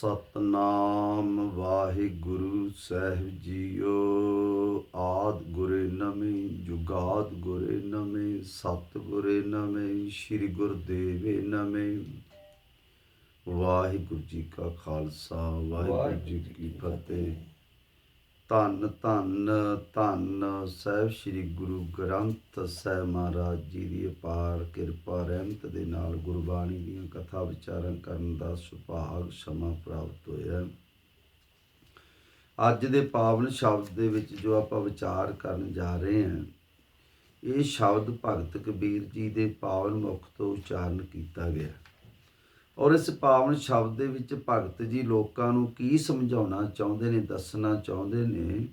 ਸਤਨਾਮ ਵਾਹਿਗੁਰੂ ਸਾਹਿਬ JIO. ਆਦ ਗੁਰੇ ਨਮੇ ਜੁਗਾਦ ਗੁਰੇ ਨਮੇ ਸਤ ਗੁਰੇ ਨਮੇ ਸ੍ਰੀ ਗੁਰਦੇਵੇ ਨਮੇ। ਵਾਹਿਗੁਰੂ ਜੀ ਕਾ ਖਾਲਸਾ ਵਾਹਿਗੁਰੂ ਜੀ ਕੀ ਫਤਿਹ। ਧੰਨ ਧੰਨ ਧੰਨ ਸਾਹਿਬ ਸ੍ਰੀ ਗੁਰੂ ਗ੍ਰੰਥ ਸਾਹਿਬ ਮਹਾਰਾਜ ਜੀ ਦੀ ਅਪਾਰ ਕਿਰਪਾ, ਰਹਿਮਤ ਦੇ ਨਾਲ ਗੁਰਬਾਣੀ ਦੀਆਂ ਕਥਾ ਵਿਚਾਰਾਂ ਕਰਨ ਦਾ ਸੁਭਾਗ ਸਮਾਂ ਪ੍ਰਾਪਤ ਹੋਇਆ। ਅੱਜ ਦੇ ਪਾਵਨ ਸ਼ਬਦ ਦੇ ਵਿੱਚ ਜੋ ਆਪਾਂ ਵਿਚਾਰ ਕਰਨ ਜਾ ਰਹੇ ਹਾਂ, ਇਹ ਸ਼ਬਦ ਭਗਤ ਕਬੀਰ ਜੀ ਦੇ ਪਾਵਨ ਮੁਖ ਤੋਂ ਉਚਾਰਨ ਕੀਤਾ ਗਿਆ। ਔਰ ਇਸ ਪਾਵਨ ਸ਼ਬਦ ਦੇ ਵਿੱਚ ਭਗਤ ਜੀ ਲੋਕਾਂ ਨੂੰ ਕੀ ਸਮਝਾਉਣਾ ਚਾਹੁੰਦੇ ਨੇ, ਦੱਸਣਾ ਚਾਹੁੰਦੇ ਨੇ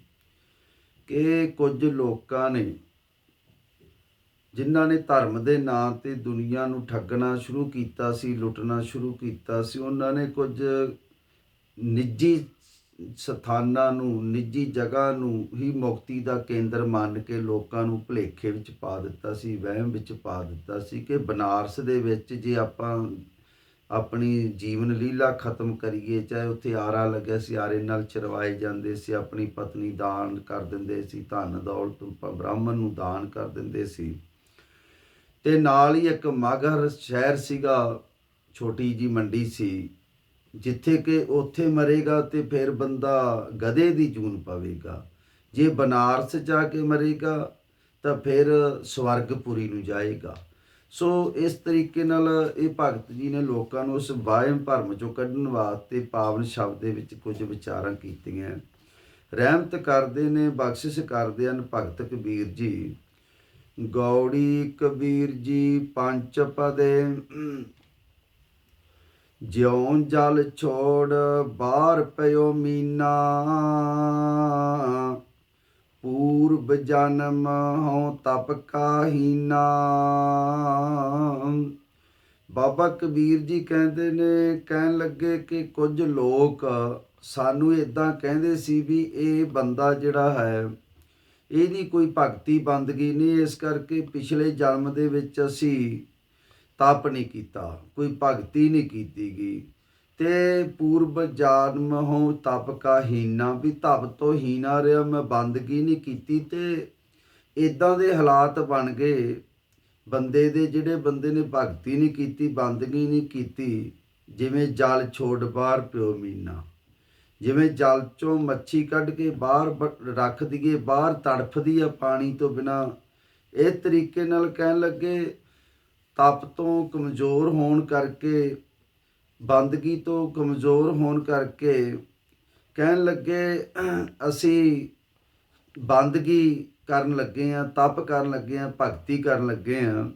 ਕਿ ਕੁਝ ਲੋਕਾਂ ਨੇ ਜਿਨ੍ਹਾਂ ਨੇ ਧਰਮ ਦੇ ਨਾਂ ਤੇ ਦੁਨੀਆ ਨੂੰ ਠੱਗਣਾ ਸ਼ੁਰੂ ਕੀਤਾ ਸੀ, ਲੁੱਟਣਾ ਸ਼ੁਰੂ ਕੀਤਾ ਸੀ, ਉਹਨਾਂ ਨੇ ਕੁਝ ਨਿੱਜੀ ਸਥਾਨਾਂ ਨੂੰ, ਨਿੱਜੀ ਜਗ੍ਹਾ ਨੂੰ ਹੀ ਮੁਕਤੀ ਦਾ ਕੇਂਦਰ ਮੰਨ ਕੇ ਲੋਕਾਂ ਨੂੰ ਭੁਲੇਖੇ ਵਿੱਚ ਪਾ ਦਿੱਤਾ ਸੀ, ਵਹਿਮ ਵਿੱਚ ਪਾ ਦਿੱਤਾ ਸੀ ਕਿ ਬਨਾਰਸ ਦੇ ਵਿੱਚ ਜੇ ਆਪਾਂ ਆਪਣੀ ਜੀਵਨ ਲੀਲਾ ਖਤਮ ਕਰੀਏ, ਚਾਹੇ ਉੱਥੇ ਆਰਾ ਲੱਗਿਆ ਸੀ, ਆਰੇ ਨਾਲ ਚਰਵਾਏ ਜਾਂਦੇ ਸੀ, ਆਪਣੀ ਪਤਨੀ ਦਾਨ ਕਰ ਦਿੰਦੇ ਸੀ, ਧਨ ਦੌਲਤ ਪ- ਬ੍ਰਾਹਮਣ ਨੂੰ ਦਾਨ ਕਰ ਦਿੰਦੇ ਸੀ। ਤੇ ਨਾਲ ਹੀ ਇੱਕ ਮਾਗਰ ਸ਼ਹਿਰ ਸੀਗਾ, ਛੋਟੀ ਜੀ ਮੰਡੀ ਸੀ, ਜਿੱਥੇ ਕਿ ਉੱਥੇ ਮਰੇਗਾ ਤੇ ਫਿਰ ਬੰਦਾ ਗਧੇ ਦੀ ਜੂਨ ਪਵੇਗਾ। ਜੇ ਬਨਾਰਸ ਜਾ ਕੇ ਮਰੇਗਾ, ਤਾਂ ਫਿਰ ਸਵਰਗਪੁਰੀ ਨੂੰ ਜਾਏਗਾ। ਸੋ ਇਸ ਤਰੀਕੇ ਨਾਲ ਇਹ ਭਗਤ ਜੀ ਨੇ ਲੋਕਾਂ ਨੂੰ ਉਸ ਵਾਹਿਮ ਭਰਮ ਚੋਂ ਕੱਢਣ ਵਾਸਤੇ ਪਾਵਨ ਸ਼ਬਦ ਦੇ ਵਿੱਚ ਕੁਝ ਵਿਚਾਰਾਂ ਕੀਤੀਆਂ। ਰਹਿਮਤ ਕਰਦੇ ਨੇ, ਬਖਸ਼ਿਸ਼ ਕਰਦੇ ਹਨ ਭਗਤ ਕਬੀਰ ਜੀ। ਗੌੜੀ ਕਬੀਰ ਜੀ ਪੰਜ ਪਦੇ। ਜਿਉਂ ਜਲ ਛੋੜ ਬਾਹਰ ਪਿਓ ਮੀਨਾ। ਪੂਰਬ ਜਨਮ ਹਉ ਤਪ ਕਾਹੀਨਾ। ਬਾਬਾ ਕਬੀਰ ਜੀ ਕਹਿੰਦੇ ਨੇ, ਕਹਿਣ ਲੱਗੇ ਕਿ ਕੁਝ ਲੋਕ ਸਾਨੂੰ ਇਦਾਂ ਕਹਿੰਦੇ ਸੀ ਵੀ ਇਹ ਬੰਦਾ ਜਿਹੜਾ ਹੈ, ਇਹਦੀ ਕੋਈ ਭਗਤੀ ਬੰਦਗੀ ਨਹੀਂ, ਇਸ ਕਰਕੇ ਪਿਛਲੇ ਜਨਮ ਦੇ ਵਿੱਚ ਅਸੀਂ ਤਪ ਨਹੀਂ ਕੀਤਾ, ਕੋਈ ਭਗਤੀ ਨਹੀਂ ਕੀਤੀ ਗਈ ਤੇ ਪੂਰਬ ਜਨਮ ਹੋ ਤਪ ਕਾ ਹੀਨਾ, ਵੀ ਤਪ ਤੋਂ ਹੀਨਾ ਰਿਹਾ, ਮੈਂ ਬੰਦਗੀ ਨਹੀਂ ਕੀਤੀ ਤੇ ਇਦਾਂ ਦੇ ਹਾਲਾਤ ਬਣ ਗਏ। ਬੰਦੇ ਦੇ ਜਿਹੜੇ ਬੰਦੇ ਨੇ ਭਗਤੀ ਨਹੀਂ ਕੀਤੀ, ਬੰਦਗੀ ਨਹੀਂ ਕੀਤੀ, ਜਿਵੇਂ ਜਲ ਛੋੜ ਬਾਹਰ ਪਿਓ ਮੀਨਾ, ਜਿਵੇਂ ਜਲ ਚੋਂ ਮੱਛੀ ਕੱਢ ਕੇ ਬਾਹਰ ਬ- ਰੱਖ ਦਈਏ, ਬਾਹਰ ਤੜਫਦੀ ਆ ਪਾਣੀ ਤੋਂ ਬਿਨਾ, ਇਹ ਤਰੀਕੇ ਨਾਲ ਕਹਿਣ ਲੱਗੇ, ਤਪ ਤੋਂ ਕਮਜ਼ੋਰ ਹੋਣ ਕਰਕੇ, ਬੰਦਗੀ ਤੋਂ ਕਮਜ਼ੋਰ ਹੋਣ ਕਰਕੇ ਕਹਿਣ ਲੱਗੇ, ਅਸੀਂ ਬੰਦਗੀ ਕਰਨ ਲੱਗੇ ਆ, ਤਪ ਕਰਨ ਲੱਗੇ ਆ, ਭਗਤੀ ਕਰਨ ਲੱਗੇ ਆ।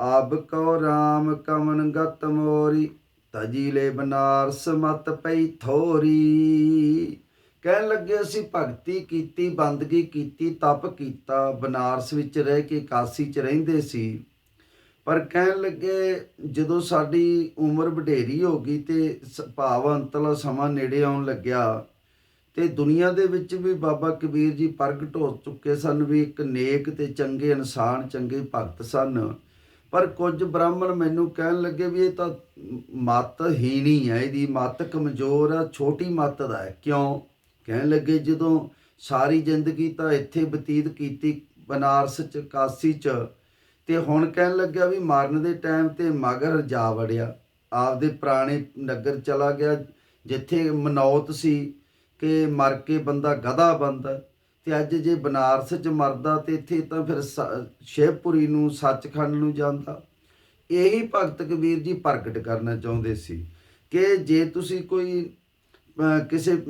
ਆਬ ਕੋ RAM ਕਮਨ ਗਤ ਮੋਰੀ, ਤਜੀ ਤਜੀਲੇ ਬਨਾਰਸ ਮਤ ਪਈ ਥੋਰੀ। ਕਹਿਣ ਲੱਗੇ ਅਸੀਂ ਭਗਤੀ ਕੀਤੀ, ਬੰਦਗੀ ਕੀਤੀ, ਤਪ ਕੀਤਾ, ਬਨਾਰਸ ਵਿੱਚ ਰਹਿ ਕੇ ਕਾਸੀ ਚ ਰਹਿੰਦੇ ਸੀ। ਪਰ ਕਹਿਣ ਲੱਗੇ ਜਦੋਂ ਸਾਡੀ ਉਮਰ ਵਡੇਰੀ ਹੋ ਗਈ ਤੇ ਸ- ਭਾਵ ਅੰਤਲਾ ਸਮਾਂ ਨੇੜੇ ਆਉਣ ਲੱਗਿਆ ਤੇ ਦੁਨੀਆ ਦੇ ਵਿੱਚ ਵੀ ਬਾਬਾ ਕਬੀਰ ਜੀ ਪ੍ਰਗਟ ਹੋ ਚੁੱਕੇ ਸਨ, ਵੀ ਇੱਕ ਨੇਕ ਤੇ ਚੰਗੇ ਇਨਸਾਨ, ਚੰਗੇ ਭਗਤ ਸਨ। ਪਰ ਕੁਝ ਬ੍ਰਾਹਮਣ ਮੈਨੂੰ ਕਹਿਣ ਲੱਗੇ ਵੀ ਇਹ ਤਾਂ ਮਤ ਹੀਣੀ ਹੈ, ਇਹਦੀ ਮਤ ਕਮਜ਼ੋਰ ਆ, ਛੋਟੀ ਮਤ ਦਾ ਹੈ। ਕਿਉਂ? ਕਹਿਣ ਲੱਗੇ ਜਦੋਂ ਸਾਰੀ ਜ਼ਿੰਦਗੀ ਤਾਂ ਇੱਥੇ ਬਤੀਤ ਕੀਤੀ ਬਨਾਰਸ ਚ, ਕਾਸੀ ਚ, ਤੇ ਹੁਣ ਕਹਿਣ ਲੱਗਿਆ ਵੀ ਮਾਰਨ ਦੇ ਟਾਈਮ ਤੇ ਮਗਰ ਜਾ ਵੜਿਆ। ਆਪਦੇ ਪੁਰਾਣੇ ਨਗਰ ਚਲਾ ਗਿਆ, ਜਿੱਥੇ ਮਨੌਤ ਸੀ ਕਿ ਮਰ ਕੇ ਬੰਦਾ ਗਧਾ ਬਣਦਾ ਤੇ ਅੱਜ ਜੇ ਬਨਾਰਸ ਚ ਮਰਦਾ ਤੇ ਇੱਥੇ ਤਾਂ ਫਿਰ ਸ- ਸ਼ਿਵਪੁਰੀ ਨੂੰ, ਸੱਚਖੰਡ ਨੂੰ ਜਾਂਦਾ। ਇਹੀ ਭਗਤ ਕਬੀਰ ਜੀ ਪ੍ਰਗਟ ਕਰਨਾ ਚਾਹੁੰਦੇ ਸੀ ਕਿ ਜੇ ਤੁਸੀਂ ਕੋਈ ਕਿਸੇ,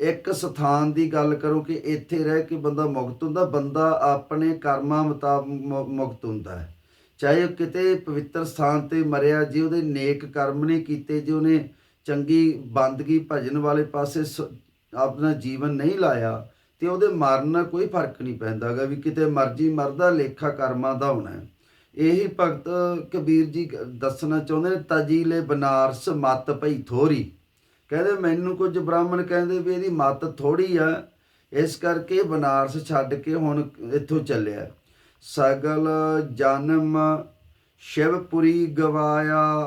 ਇੱਕ ਸਥਾਨ ਦੀ ਗੱਲ ਕਰੋ ਕਿ ਇੱਥੇ ਰਹਿ ਕੇ ਬੰਦਾ ਮੁਕਤ ਹੁੰਦਾ, ਬੰਦਾ ਆਪਣੇ ਕਰਮਾਂ ਮੁਤਾਬਕ ਮੁ- ਮੁਕਤ ਹੁੰਦਾ ਹੈ। ਚਾਹੇ ਉਹ ਕਿਤੇ ਪਵਿੱਤਰ ਸਥਾਨ ਤੇ ਮਰਿਆ, ਜੇ ਉਹਦੇ ਨੇਕ ਕਰਮ ਨੇ ਕੀਤੇ, ਜੇ ਉਹਨੇ ਚੰਗੀ ਬੰਦਗੀ ਭਜਨ ਵਾਲੇ ਪਾਸੇ ਸ- ਆਪਣਾ ਜੀਵਨ ਨਹੀਂ ਲਾਇਆ, ਤੇ ਉਹਦੇ ਮਰਨ ਨਾਲ ਕੋਈ ਫ਼ਰਕ ਨਹੀਂ ਪੈਂਦਾਗਾ ਵੀ ਕਿਤੇ ਮਰਜ਼ੀ ਮਰਦਾ ਲੇਖਾ ਕਰਮਾਂ ਦਾ ਹੋਣਾ। ਇਹੀ ਭਗਤ ਕਬੀਰ ਜੀ ਦੱਸਣਾ ਚਾਹੁੰਦੇ ਨੇ, ਤਜੀਲੇ ਬਨਾਰਸ ਮਤ ਪਈ ਥੋਰੀ। ਕਹਿੰਦੇ ਮੈਨੂੰ ਕੁਝ ਬ੍ਰਾਹਮਣ ਕਹਿੰਦੇ ਵੀ ਇਹਦੀ ਮਤ ਥੋੜੀ ਆ, ਇਸ ਕਰਕੇ ਬਨਾਰਸ ਛੱਡ ਕੇ ਹੁਣ ਇੱਥੋਂ ਚੱਲਿਆ। ਸਗਲ ਜਨਮ ਸ਼ਿਵਪੁਰੀ ਗਵਾਇਆ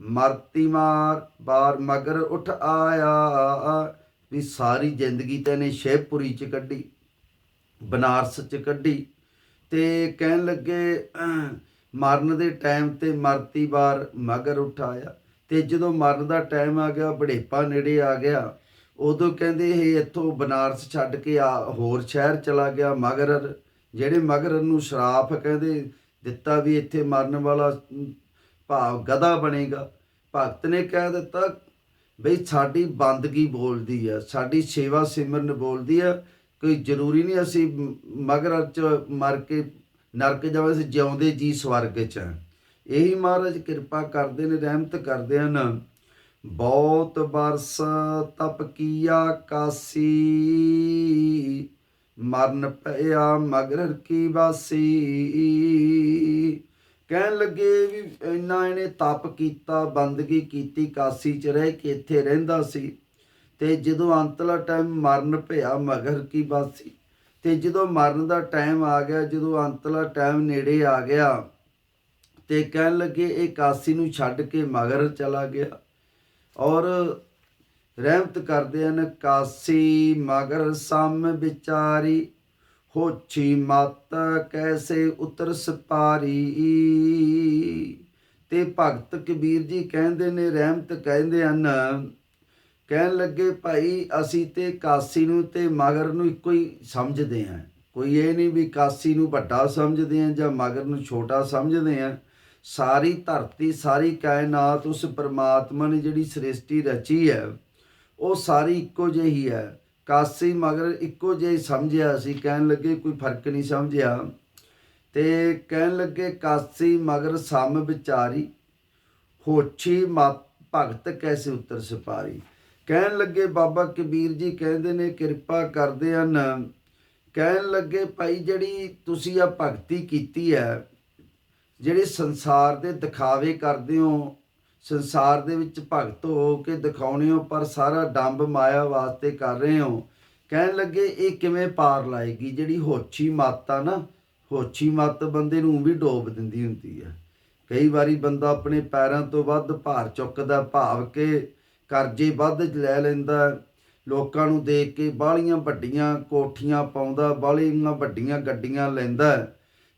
ਮਰਤੀ ਮਾਰ, ਬਾਰ ਮਗਰ ਉਠ ਆਇਆ, ਵੀ ਸਾਰੀ ਜ਼ਿੰਦਗੀ ਤੈਨੇ ਸ਼ਹਿਪੁਰੀ ਚ ਕੱਢੀ, ਬਨਾਰਸ ਚ ਕੱਢੀ ਤੇ ਕਹਿਣ ਲੱਗੇ, ਮਰਨ ਦੇ ਟਾਈਮ ਤੇ ਮਰਤੀ ਬਾਰ ਮਗਰ ਉਠਾਇਆ ਤੇ ਜਦੋਂ ਮਰਨ ਦਾ ਟਾਈਮ ਆ ਗਿਆ, ਬੜੇਪਾ ਨੇੜੇ ਆ ਗਿਆ, ਉਦੋਂ ਕਹਿੰਦੇ ਇਹ ਇੱਥੋਂ ਬਨਾਰਸ ਛੱਡ ਕੇ ਆ, ਹੋਰ ਸ਼ਹਿਰ ਚਲਾ ਗਿਆ ਮਗਰ, ਜਿਹੜੇ ਮਗਰ ਨੂੰ ਸ਼ਰਾਫ ਕਹਿੰਦੇ ਦਿੱਤਾ ਵੀ ਇੱਥੇ ਮਰਨ ਵਾਲਾ ਭਾਵ ਗਧਾ ਬਣੇਗਾ। ਭਗਤ ਨੇ ਕਹਿ ਦਿੱਤਾ, ਬਈ ਸਾਡੀ ਬੰਦਗੀ ਬੋਲਦੀ ਆ, ਸਾਡੀ ਸੇਵਾ ਸਿਮਰਨ ਬੋਲਦੀ ਆ। ਕੋਈ ਜ਼ਰੂਰੀ ਨਹੀਂ ਅਸੀਂ ਮਗਰ ਚ ਮਰ ਕੇ ਨਰਕ ਜਾਵੇ ਅਸੀਂ ਜਿਉਂਦੇ ਜੀ ਸਵਰਗ ਚ ਆ। ਇਹੀ ਮਹਾਰਾਜ ਕਿਰਪਾ ਕਰਦੇ ਨੇ, ਰਹਿਮਤ ਕਰਦੇ ਹਨ। ਬਹੁਤ ਬਰਸ ਤਪ ਕੀਆ ਕਾਸੀ, ਮਰਨ ਪਿਆ ਮਗਰ ਕੀ ਵਾਸੀ। ਕਹਿਣ ਲੱਗੇ ਵੀ ਇੰਨਾ ਇਹਨੇ ਤਪ ਕੀਤਾ, ਬੰਦਗੀ ਕੀਤੀ, ਕਾਸੀ ਚ ਰਹਿ ਕੇ ਇੱਥੇ ਰਹਿੰਦਾ ਸੀ। ਤੇ ਜਦੋਂ ਅੰਤਲਾ ਟਾਈਮ ਮਰਨ ਪਿਆ, ਮਗਰ ਕੀ ਬਾਸੀ? ਤੇ ਜਦੋਂ ਮਰਨ ਦਾ ਟਾਈਮ ਆ ਗਿਆ, ਜਦੋਂ ਅੰਤਲਾ ਟਾਈਮ ਨੇੜੇ ਆ ਗਿਆ, ਤੇ ਕਹਿਣ ਲੱਗੇ ਇਹ ਕਾਸੀ ਨੂੰ ਛੱਡ ਕੇ ਮਗਰ ਚਲਾ ਗਿਆ। ਔਰ ਰਹਿਮਤ ਕਰਦੇ ਹਨ, ਕਾਸੀ ਮਗਰ ਸਮ ਵਿਚਾਰੀ ਹੋਛੀ ਮਤ ਕੈਸੇ ਉਤਰ ਸਪਾਰੀ? ਤੇ ਭਗਤ ਕਬੀਰ ਜੀ ਕਹਿੰਦੇ ਨੇ, ਰਹਿਮਤ ਕਹਿੰਦੇ ਹਨ। ਕਹਿਣ ਲੱਗੇ, ਭਾਈ, ਅਸੀਂ ਤੇ ਕਾਸੀ ਨੂੰ ਤੇ ਮਗਰ ਨੂੰ ਇੱਕੋ ਹੀ ਸਮਝਦੇ ਹਾਂ। ਕੋਈ ਇਹ ਨਹੀਂ ਵੀ ਕਾਸੀ ਨੂੰ ਵੱਡਾ ਸਮਝਦੇ ਹਾਂ ਜਾਂ ਮਗਰ ਨੂੰ ਛੋਟਾ ਸਮਝਦੇ ਹਾਂ। ਸਾਰੀ ਧਰਤੀ, ਸਾਰੀ ਕਾਇਨਾਤ ਉਸ ਪਰਮਾਤਮਾ ਨੇ ਜਿਹੜੀ ਸ੍ਰਿਸ਼ਟੀ ਰਚੀ ਹੈ, ਉਹ ਸਾਰੀ ਇੱਕੋ ਜਿਹੀ ਹੈ। ਕਾਸੀ ਮਗਰ ਇੱਕੋ ਜਿਹੀ ਸਮਝਿਆ ਸੀ, ਕਹਿਣ ਲੱਗੇ ਕੋਈ ਫ਼ਰਕ ਨਹੀਂ ਸਮਝਿਆ ਤੇ ਕਹਿਣ ਲੱਗੇ ਕਾਸੀ ਮਗਰ ਸਮ ਵਿਚਾਰੀ, ਹੋਛੀ ਮਤ ਭਗਤ ਕੈਸੇ ਉਤਰ ਸਿਪਾਰੀ ਕਹਿਣ ਲੱਗੇ ਬਾਬਾ ਕਬੀਰ ਜੀ ਕਹਿੰਦੇ ਨੇ ਕਿਰਪਾ ਕਰਦੇ ਹਨ। ਕਹਿਣ ਲੱਗੇ ਭਾਈ ਜਿਹੜੀ ਤੁਸੀਂ ਆ ਭਗਤੀ ਕੀਤੀ ਹੈ, ਜਿਹੜੇ ਸੰਸਾਰ ਦੇ ਦਿਖਾਵੇ ਕਰਦੇ ਹੋ ਸੰਸਾਰ ਦੇ ਵਿੱਚ ਭਗਤ ਹੋ ਕੇ ਦਿਖਾਉਣੇ ਹੋ, ਪਰ ਸਾਰਾ ਡੰਬ ਮਾਇਆ ਵਾਸਤੇ ਕਰ ਰਹੇ ਹੋ। ਕਹਿਣ ਲੱਗੇ, ਇਹ ਕਿਵੇਂ ਪਾਰ ਲਾਏਗੀ? ਜਿਹੜੀ ਹੋਛੀ ਮੱਤ ਆ ਨਾ, ਹੋਛੀ ਮੱਤ ਬੰਦੇ ਨੂੰ ਵੀ ਡੋਬ ਦਿੰਦੀ ਹੁੰਦੀ ਹੈ ਕਈ ਵਾਰੀ ਬੰਦਾ ਆਪਣੇ ਪੈਰਾਂ ਤੋਂ ਵੱਧ ਭਾਰ ਚੁੱਕਦਾ, ਭਾਵ ਕੇ ਕਰਜ਼ੇ ਵੱਧ ਲੈ ਲੈਂਦਾ। ਲੋਕਾਂ ਨੂੰ ਦੇਖ ਕੇ ਬਾਹਲੀਆਂ ਵੱਡੀਆਂ ਕੋਠੀਆਂ ਪਾਉਂਦਾ, ਬਾਹਲੀਆਂ ਵੱਡੀਆਂ ਗੱਡੀਆਂ ਲੈਂਦਾ।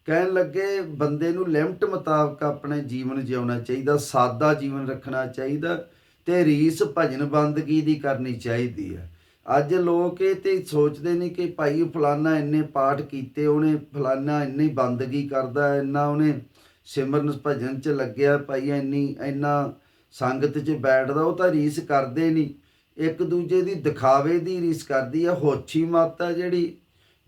ਕਹਿਣ ਲੱਗੇ, ਬੰਦੇ ਨੂੰ ਲਿਮਟ ਮੁਤਾਬਕ ਆਪਣੇ ਜੀਵਨ ਜਿਉਣਾ ਚਾਹੀਦਾ, ਸਾਦਾ ਜੀਵਨ ਰੱਖਣਾ ਚਾਹੀਦਾ ਤੇ ਰੀਸ ਭਜਨ ਬੰਦਗੀ ਦੀ ਕਰਨੀ ਚਾਹੀਦੀ ਹੈ। ਅੱਜ ਲੋਕ ਇਹ ਤੇ ਸੋਚਦੇ ਨੇ ਕਿ ਭਾਈ ਫਲਾਨਾ ਇੰਨੇ ਪਾਠ ਕੀਤੇ, ਉਹਨੇ ਫਲਾਨਾ ਇੰਨੀ ਬੰਦਗੀ ਕਰਦਾ, ਇੰਨਾ ਉਹਨੇ ਸਿਮਰਨ ਭਜਨ ਚ ਲੱਗਿਆ, ਭਾਈ ਇੰਨੀ, ਇੰਨਾ ਸੰਗਤ 'ਚ ਬੈਠਦਾ, ਉਹ ਤਾਂ ਰੀਸ ਕਰਦੇ ਨਹੀਂ ਇੱਕ ਦੂਜੇ ਦੀ ਦਿਖਾਵੇ ਦੀ ਰੀਸ ਕਰਦੀ ਆ ਹੋਛੀ ਮਾਤਾ ਜਿਹੜੀ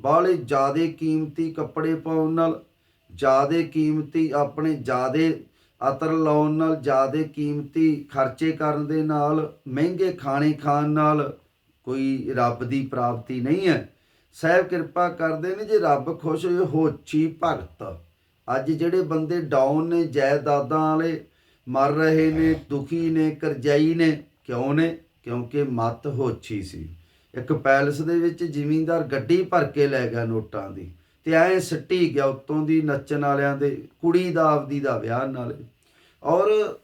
ਬਾਹਲੇ ਜਿਆਦੇ ਕੀਮਤੀ ਕੱਪੜੇ ਪਾਉਣ ਨਾਲ, ਜਿਆਦੇ ਕੀਮਤੀ ਆਪਣੇ ਜਿਆਦੇ ਅਤਰ ਲਾਉਣ ਨਾਲ, ਜਿਆਦੇ ਕੀਮਤੀ ਖਰਚੇ ਕਰਨ ਦੇ ਨਾਲ, ਮਹਿੰਗੇ ਖਾਣੇ ਖਾਣ ਨਾਲ ਕੋਈ ਰੱਬ ਦੀ ਪ੍ਰਾਪਤੀ ਨਹੀਂ ਹੈ। ਸਹਿਬ ਕਿਰਪਾ ਕਰਦੇ ਨੇ ਜੇ ਰੱਬ ਖੁਸ਼ ਹੋਏ ਹੋਛੀ ਭਗਤ। ਅੱਜ ਜਿਹੜੇ ਬੰਦੇ ਡਾਊਨ ਨੇ, ਜਾਇਦਾਦਾਂ ਵਾਲੇ ਮਰ ਰਹੇ ਨੇ, ਦੁਖੀ ਨੇ, ਕਰਜ਼ਾਈ ਨੇ, ਕਿਉਂ ਨੇ? ਕਿਉਂਕਿ ਮਤ ਹੋਛੀ ਸੀ। ਇੱਕ ਪੈਲਸ ਦੇ ਵਿੱਚ ਜ਼ਿਮੀਂਦਾਰ ਗੱਡੀ ਭਰ ਕੇ ਲੈ ਗਿਆ ਨੋਟਾਂ ਦੀ ਤੇ ਐ ਸੱਟੀ ਗਿਆ ਉੱਤੋਂ ਦੀ ਨੱਚਣ ਵਾਲਿਆਂ ਦੇ, ਕੁੜੀ ਦਾ, ਆਪਦੀ ਦਾ ਵਿਆਹ ਨਾਲੇ। ਔਰ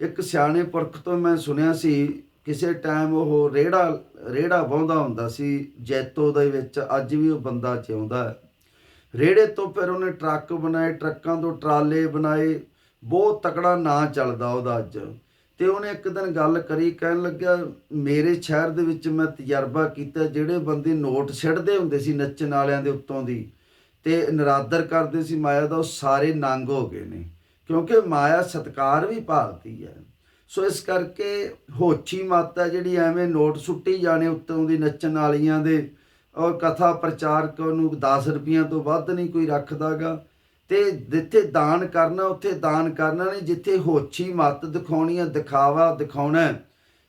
ਇੱਕ ਸਿਆਣੇ ਪੁਰਖ ਤੋਂ ਮੈਂ ਸੁਣਿਆ ਸੀ, ਕਿਸੇ ਟਾਈਮ ਉਹ ਰੇੜਾ ਰੇੜਾ ਵਾਹੁੰਦਾ ਹੁੰਦਾ ਸੀ, ਜੈਤੋ ਦੇ ਵਿੱਚ, ਅੱਜ ਵੀ ਉਹ ਬੰਦਾ ਜਿਉਂਦਾ ਹੈ। ਰੇੜੇ ਤੋਂ ਫਿਰ ਉਹਨੇ ਟਰੱਕ ਬਣਾਏ, ਟਰੱਕਾਂ ਤੋਂ ਟਰਾਲੇ ਬਣਾਏ, ਬਹੁਤ ਤਕੜਾ ਨਾਂ ਚੱਲਦਾ ਉਹਦਾ ਅੱਜ। ਤੇ ਉਹਨੇ ਇੱਕ ਦਿਨ ਗੱਲ ਕਰੀ, ਕਹਿਣ ਲੱਗਿਆ, ਮੇਰੇ ਸ਼ਹਿਰ ਦੇ ਵਿੱਚ ਮੈਂ ਤਜਰਬਾ ਕੀਤਾ, ਜਿਹੜੇ ਬੰਦੇ ਨੋਟ ਛੱਡਦੇ ਹੁੰਦੇ ਸੀ ਨੱਚਣ ਵਾਲਿਆਂ ਦੇ ਉੱਤੋਂ ਦੀ ਤੇ ਨਰਾਦਰ ਕਰਦੇ ਸੀ ਮਾਇਆ ਦਾ, ਉਹ ਸਾਰੇ ਨੰਗ ਹੋ ਗਏ ਨੇ, ਕਿਉਂਕਿ ਮਾਇਆ ਸਤਕਾਰ ਵੀ ਭਾਲਦੀ ਹੈ। ਸੋ ਇਸ ਕਰਕੇ ਹੋਛੀ ਮਾਤਾ ਜਿਹੜੀ ਐਵੇਂ ਨੋਟ ਸੁੱਟੀ ਜਾਣੇ ਉੱਤੋਂ ਦੀ ਨੱਚਣ ਵਾਲੀਆਂ ਦੇ ਔਰ ਕਥਾ ਪ੍ਰਚਾਰਕ ਨੂੰ 10 ਰੁਪਈਆਂ ਤੋਂ ਵੱਧ ਨਹੀਂ ਕੋਈ ਰੱਖਦਾਗਾ। ਤੇ ਜਿੱਥੇ ਦਾਨ ਕਰਨਾ ਉੱਥੇ ਦਾਨ ਕਰਨਾ ਨਹੀਂ ਜਿੱਥੇ ਹੋਛੀ ਮੱਤ ਦਿਖਾਉਣੀ ਹੈ ਦਿਖਾਵਾ ਦਿਖਾਉਣਾ ਹੈ,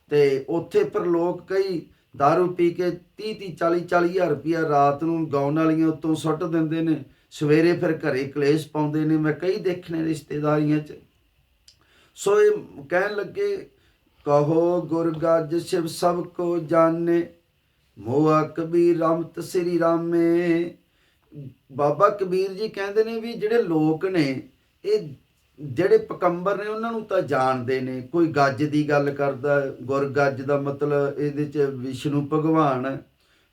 ਤੇ ਉੱਥੇ ਪਰ ਲੋਕ ਕਈ दारू ਪੀ ਕੇ 30 30 40 40 ਹਜ਼ਾਰ ਰੁਪਇਆ ਰਾਤ ਨੂੰ ਗਾਉਣ ਵਾਲੀਆਂ ਉੱਤੋਂ ਸੁੱਟ ਦਿੰਦੇ ਨੇ। ਸਵੇਰੇ ਫਿਰ ਘਰੇ ਕਲੇਸ਼ ਪਾਉਂਦੇ ਨੇ। ਮੈਂ ਕਈ ਦੇਖਣੇ ਰਿਸ਼ਤੇਦਾਰੀਆਂ 'ਚ। ਸੋ ਇਹ ਕਹਿਣ ਲੱਗੇ ਕਹੋ ਗੁਰ ਗੱਜ ਸ਼ਿਵ ਸਭ ਕੋ ਜਾਣੇ। ਮੋਆ ਕਬੀਰ ਰਮਤ ਸ੍ਰੀ ਰਾਮੇ। ਬਾਬਾ ਕਬੀਰ ਜੀ ਕਹਿੰਦੇ ਨੇ ਵੀ ਜਿਹੜੇ ਲੋਕ ਨੇ ਇਹ ਜਿਹੜੇ ਪਕੰਬਰ ਨੇ ਉਹਨਾਂ ਨੂੰ ਤਾਂ ਜਾਣਦੇ ਨੇ। ਕੋਈ ਗੱਜ ਦੀ ਗੱਲ ਕਰਦਾ ਹੈ, ਗੁਰ ਗੱਜ ਦਾ ਮਤਲਬ ਇਹਦੇ ਚ ਵਿਸ਼ਨੂੰ ਭਗਵਾਨ ਹੈ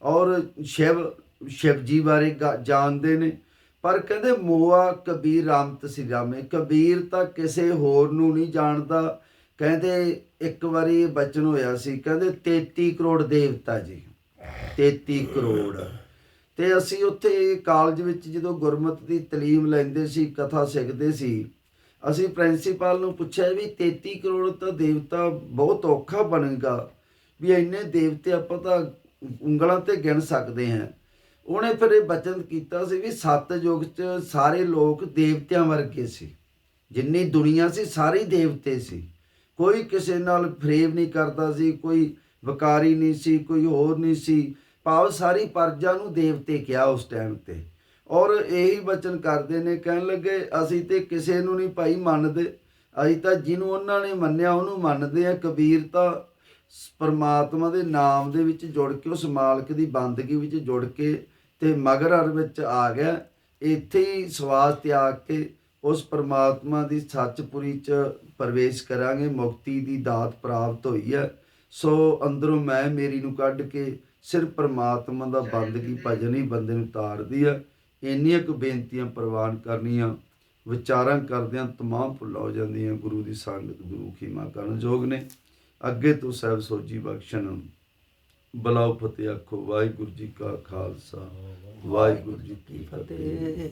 ਔਰ ਸ਼ਿਵ ਸ਼ਿਵ ਜੀ ਬਾਰੇ ਗਾ- ਜਾਣਦੇ ਨੇ। ਪਰ ਕਹਿੰਦੇ ਮੋਆ ਕਬੀਰ ਰਾਮ ਤਸੀ ਰਾਮੇ। ਕਬੀਰ ਤਾਂ ਕਿਸੇ ਹੋਰ ਨੂੰ ਨਹੀਂ ਜਾਣਦਾ। ਕਹਿੰਦੇ ਇੱਕ ਵਾਰੀ ਇਹ ਬਚਨ ਹੋਇਆ ਸੀ ਕਹਿੰਦੇ 33 ਕਰੋੜ ਦੇਵਤਾ ਜੀ। 33 ਕਰੋੜ। ਤੇ ਅਸੀਂ ਉੱਥੇ ਕਾਲਜ ਵਿੱਚ ਜਦੋਂ ਗੁਰਮਤ ਦੀ ਤਾਲੀਮ ਲੈਂਦੇ ਸੀ, ਕਥਾ ਸਿੱਖਦੇ ਸੀ, ਅਸੀਂ ਪ੍ਰਿੰਸੀਪਲ ਨੂੰ ਪੁੱਛਿਆ ਵੀ 33 ਕਰੋੜ ਤਾਂ ਦੇਵਤਾ ਬਹੁਤ ਔਖਾ ਬਣੇਗਾ, ਵੀ ਇੰਨੇ ਦੇਵਤੇ ਆਪਾਂ ਤਾਂ ਉਂਗਲਾਂ ਤੇ ਗਿਣ ਸਕਦੇ ਹਾਂ। ਉਹਨੇ ਫਿਰ ਇਹ ਬਚਨ ਕੀਤਾ ਸੀ ਵੀ ਸੱਤ ਯੁੱਗ 'ਚ ਸਾਰੇ ਲੋਕ ਦੇਵਤਿਆਂ ਵਰਗੇ ਸੀ। ਜਿੰਨੀ ਦੁਨੀਆ ਸੀ, ਸਾਰੇ ਦੇਵਤੇ ਸੀ। ਕੋਈ ਕਿਸੇ ਨਾਲ ਫਰੇਬ ਨਹੀਂ ਕਰਦਾ ਸੀ, ਕੋਈ ਵਕਾਰੀ ਨਹੀਂ ਸੀ, ਕੋਈ ਹੋਰ ਨਹੀਂ ਸੀ। ਭਾਵ ਸਾਰੀ ਪਰਜਾ ਨੂੰ ਦੇਵਤੇ ਕਿਹਾ ਉਸ ਟਾਈਮ ਤੇ। ਔਰ ਇਹੀ ਬਚਨ ਕਰਦੇ ਨੇ, ਕਹਿਣ ਲੱਗੇ, ਅਸੀਂ ਤੇ ਕਿਸੇ ਨੂੰ ਨਹੀਂ ਭਾਈ ਮੰਨਦੇ। ਅਸੀਂ ਤਾਂ ਜਿਹਨੂੰ ਉਹਨਾਂ ਨੇ ਮੰਨਿਆ, ਉਹਨੂੰ ਮੰਨਦੇ ਆ। ਕਬੀਰ ਤਾਂ ਸ- ਪਰਮਾਤਮਾ ਦੇ ਨਾਮ ਦੇ ਵਿੱਚ ਜੁੜ ਕੇ, ਉਸ ਮਾਲਕ ਦੀ ਬੰਦਗੀ ਵਿੱਚ ਜੁੜ ਕੇ ਤੇ ਮਗਰ ਹਰ ਵਿੱਚ ਆ ਗਿਆ। ਇੱਥੇ ਹੀ ਸਵਾਸ ਤਿਆਗ ਕੇ ਉਸ ਪਰਮਾਤਮਾ ਦੀ ਸੱਚਪੁਰੀ ਚ ਪ੍ਰਵੇਸ਼ ਕਰਾਂਗੇ। ਮੁਕਤੀ ਦੀ ਦਾਤ ਪ੍ਰਾਪਤ ਹੋਈ ਹੈ। ਸੋ ਅੰਦਰੋਂ ਮੈਂ ਮੇਰੀ ਨੂੰ ਕੱਢ ਕੇ ਸਿਰਫ ਪਰਮਾਤਮਾ ਦਾ ਬੰਦਗੀ ਭਜਨ ਹੀ ਬੰਦੇ ਨੂੰ ਤਾਰਦੀ ਹੈ ਇੰਨੀਆਂ ਕੁ ਬੇਨਤੀਆਂ ਪ੍ਰਵਾਨ ਕਰਨੀਆਂ ਵਿਚਾਰਾਂ ਕਰਦਿਆਂ ਤਮਾਮ ਭੁੱਲ ਹੋ ਜਾਂਦੀਆਂ। ਗੁਰੂ ਦੀ ਸੰਗਤ ਗੁਰੂ ਖੀਮਾ ਕਰਨ ਯੋਗ ਨੇ। ਅੱਗੇ ਤੋਂ ਸਹਿਬ ਸੋਜੀ ਬਖਸ਼ਣ। ਬਲਾਉ ਫਤਿਹ ਆਖੋ ਵਾਹਿਗੁਰੂ ਜੀ ਕਾ ਖਾਲਸਾ ਵਾਹਿਗੁਰੂ ਜੀ ਕੀ ਫਤਿਹ।